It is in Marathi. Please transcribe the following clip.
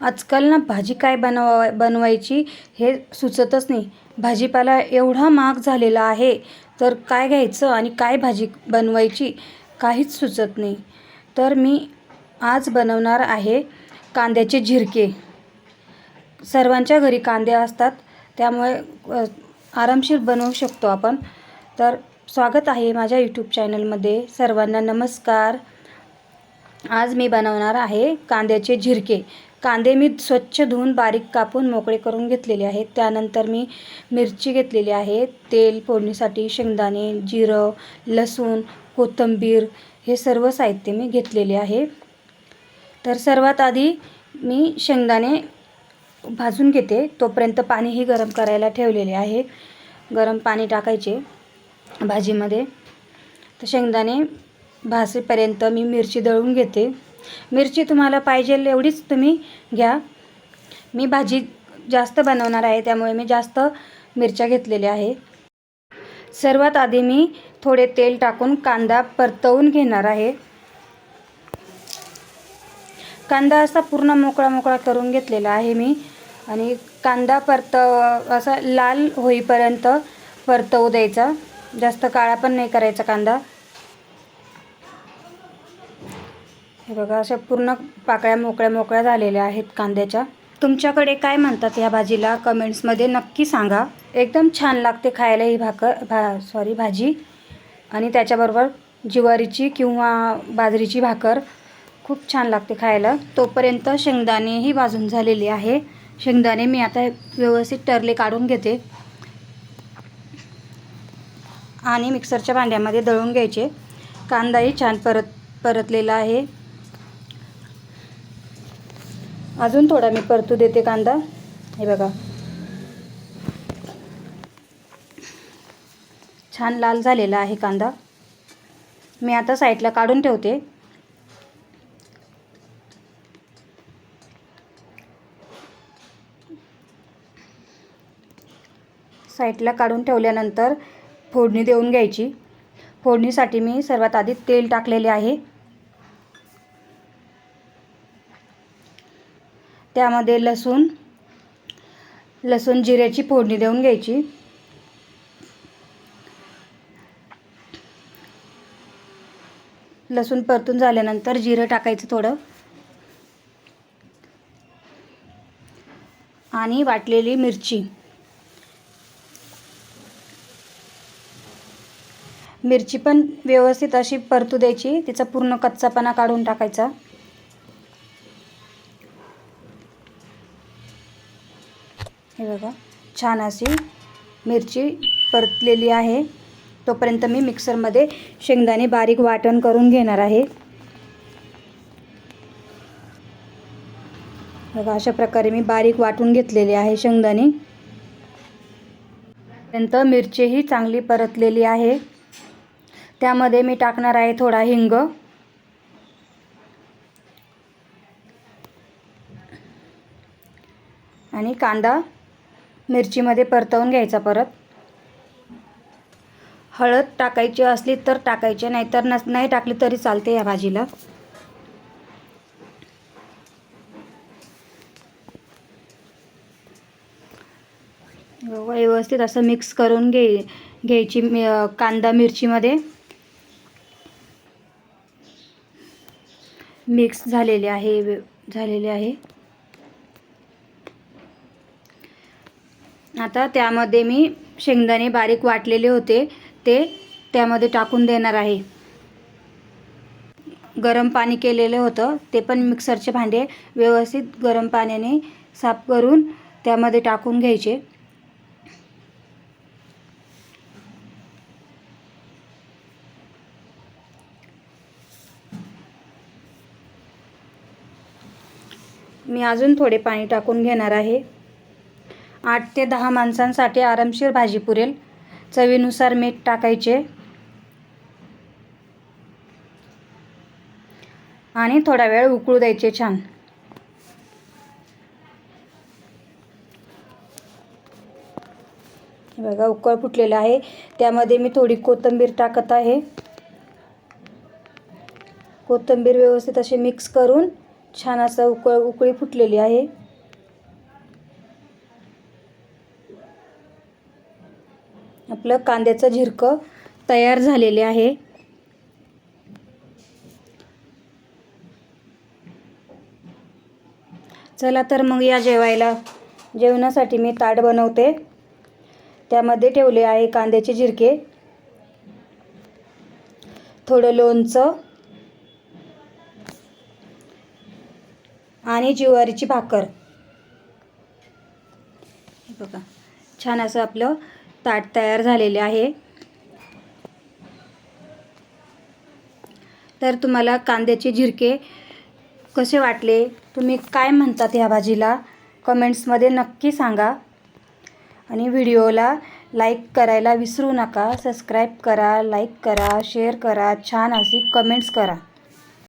आजकाल ना भाजी काय बनवा बनवायची हे सुचतच नाही. भाजीपाला एवढा महाग झालेला आहे तर काय घ्यायचं आणि काय भाजी बनवायची काहीच सुचत नाही. तर मी आज बनवणार आहे कांद्याचे झिरके. सर्वांच्या घरी कांदे असतात त्यामुळे आरामशीर बनवू शकतो आपण. तर स्वागत आहे माझ्या यूट्यूब चॅनलमध्ये सर्वांना. नमस्कार. आज मी बनवणार आहे कांद्याचे झिरके. कांदे मी स्वच्छ धुवून बारीक कापून मोकळे करून घेतलेले आहेत. त्यानंतर मी मिरची घेतलेली आहे. तेल फोडणीसाठी शेंगदाणे जिरं लसूण कोथिंबीर हे सर्व साहित्य मी घेतलेले आहे. तर सर्वात आधी मी शेंगदाणे भाजून घेते. तोपर्यंत पाणीही गरम करायला ठेवलेले आहे. गरम पाणी टाकायचे भाजीमध्ये. तर शेंगदाणे भासेपर्यंत मी मिरची दळून घेते. मिरची तुम्हाला पाहिजे एवढीच तुम्ही घ्या. मी भाजी जास्त बनवणार आहे त्यामुळे मी जास्त मिरच्या घेतलेल्या आहे. सर्वात आधी मी थोडे तेल टाकून कांदा परतवून घेणार आहे. कांदा असा पूर्ण मोकळा मोकळा करून घेतलेला आहे मी. आणि कांदा परत असा लाल होईपर्यंत परतवू द्यायचा. जास्त काळा पण नाही करायचा कांदा. हे बघा अशा पूर्ण पाकळ्या मोकळ्या मोकळ्या झालेल्या आहेत कांद्याच्या. तुमच्याकडे काय म्हणतात या भाजीला? कमेंट्समध्ये नक्की सांगा. एकदम छान लागते खायला ही भाकर भा सॉरी भाजी. आणि त्याच्याबरोबर ज्वारीची किंवा बाजरीची भाकर. खूप छान लागते खायला. तोपर्यंत शेंगदाणेही भाजून झालेले आहे. शेंगदाणे मी आता व्यवस्थित टरले काढून घेते. आणि मिक्सरच्या भांड्यामध्ये दळून घ्यायचे. कांदाही छान परत परतलेला आहे. अजून थोडा मी परतू देते कांदा. हे बघा. छान लाल झालेला आहे कांदा. मी आता साईडला काढून ठेवते. साईडला काढून ठेवल्यानंतर फोडणी देऊन घ्यायची. फोडणीसाठी मी सर्वात आधी तेल टाकलेले आहे. त्यामध्ये लसूण लसूण जिऱ्याची फोडणी देऊन घ्यायची. लसूण परतून झाल्यानंतर जिरं टाकायचं थोडं. आणि वाटलेली मिरची. मिरची पण व्यवस्थित अशी परतू द्यायची. तिचा पूर्ण कच्चापणा काढून टाकायचा. हे बघा छान अशी मिरची परतलेली आहे. तोपर्यंत मी मिक्सरमध्ये शेंगदाणे बारीक वाटण करून घेणार आहे. बघा अशा प्रकारे मी बारीक वाटून घेतलेले आहे शेंगदाणे. पर्यंत मिरचीही चांगली परतलेली आहे. त्यामध्ये मी टाकणार आहे थोडा हिंग. आणि कांदा. मिरचीमध्ये परतवून घ्यायचा परत. हळद टाकायची असली तर टाकायची नाहीतर नस नाही टाकली तरी चालते या भाजीला. व्यवस्थित असं मिक्स करून घे घ्यायची कांदा मिरचीमध्ये. मिक्स झालेले आहे झालेले आहे. आता त्यामध्ये मी शेंगदाणे बारीक वाटलेले होते ते त्यामध्ये टाकून देणार आहे. गरम पाणी केलेलं होतं ते पण मिक्सरचे भांडे व्यवस्थित गरम पाण्याने साफ करून त्यामध्ये टाकून घ्यायचे. मी अजून थोडे पाणी टाकून घेणार आहे. आठ ते दहा माणसांसाठी आरामशीर भाजी पुरेल. चवीनुसार मीठ टाकायचे. आणि थोडा वेळ उकळू द्यायचे छान. हे बघा उकळ फुटलेलं आहे. त्यामध्ये मी थोडी कोथिंबीर टाकत आहे. कोथिंबीर व्यवस्थित अशी मिक्स करून छान असं उकळ उकळी फुटलेली आहे. आपलं कांद्याचं झिरकं तयार झालेले आहे. चला तर मग या जेवायला. जेवणासाठी मी ताट बनवते. त्यामध्ये ठेवले आहे कांद्याचे झिरके. थोडं लोणचं. आणि ज्वारीची भाकर. बघा छान असं आपलं ताट तयार झालेले आहे. तर तुम्हाला कांद्याचे झिरके कसे वाटले? तुम्ही काय म्हणतात ह्या भाजीला? कमेंट्समध्ये नक्की सांगा. आणि व्हिडिओला लाईक करायला विसरू नका. सबस्क्राईब करा लाईक करा शेअर करा. छान अशी कमेंट्स करा.